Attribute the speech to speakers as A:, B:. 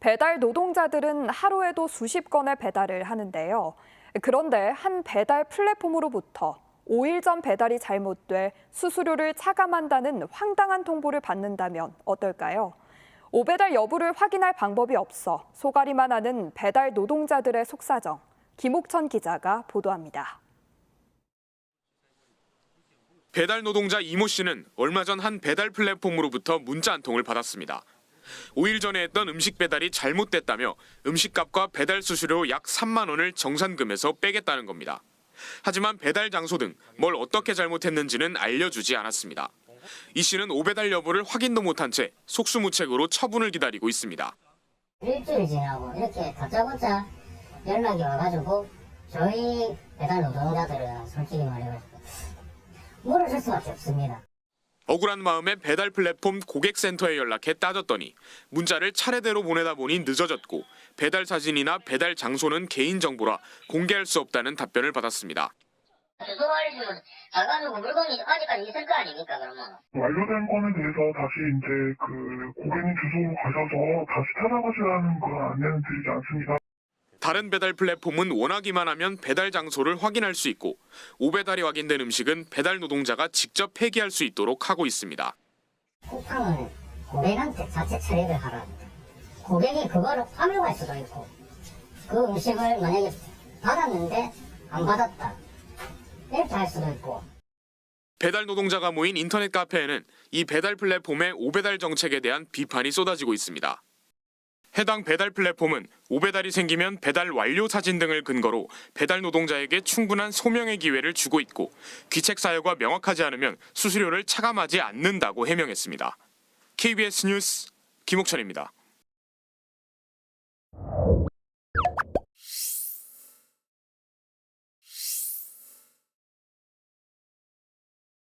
A: 배달 노동자들은 하루에도 수십 건의 배달을 하는데요. 그런데 한 배달 플랫폼으로부터 5일 전 배달이 잘못돼 수수료를 차감한다는 황당한 통보를 받는다면 어떨까요? 오배달 여부를 확인할 방법이 없어 소가리만 하는 배달 노동자들의 속사정. 김옥천 기자가 보도합니다.
B: 배달 노동자 이모 씨는 얼마 전 한 배달 플랫폼으로부터 문자 한 통을 받았습니다. 5일 전에 했던 음식 배달이 잘못됐다며 음식값과 배달 수수료 약 3만 원을 정산금에서 빼겠다는 겁니다. 하지만 배달 장소 등 뭘 어떻게 잘못했는지는 알려주지 않았습니다. 이 씨는 오배달 여부를 확인도 못한 채 속수무책으로 처분을 기다리고 있습니다.
C: 일주일 지나고 이렇게 다짜고짜 연락이 와가지고 저희 배달 노동자들은 솔직히 말해가지고 물어줄 수밖에 없습니다.
B: 억울한 마음에 배달 플랫폼 고객센터에 연락해 따졌더니 문자를 차례대로 보내다 보니 늦어졌고 배달 사진이나 배달 장소는 개인정보라 공개할 수 없다는 답변을 받았습니다.
C: 주소 알려주면 가가지고 물건이 아직까지 있을 거 아닙니까 그러면?
D: 완료된 건에 대해서 다시 이제 그 고객님 주소로 가셔서 다시 찾아가시라는 그 안내는 드리지 않습니다.
B: 다른 배달 플랫폼은 원하기만 하면 배달 장소를 확인할 수 있고 오배달이 확인된 음식은 배달 노동자가 직접 폐기할 수 있도록 하고 있습니다.
C: 쿠팡은 고객한테 자체 처리를 하라. 고객이 그거를 파멸할 수도 있고 그 음식을 만약에 받았는데 안 받았다. 이렇게 할 수도 있고
B: 배달 노동자가 모인 인터넷 카페에는 이 배달 플랫폼의 오배달 정책에 대한 비판이 쏟아지고 있습니다. 해당 배달 플랫폼은 오배달이 생기면 배달 완료 사진 등을 근거로 배달 노동자에게 충분한 소명의 기회를 주고 있고 귀책 사유가 명확하지 않으면 수수료를 차감하지 않는다고 해명했습니다. KBS 뉴스 김옥천입니다.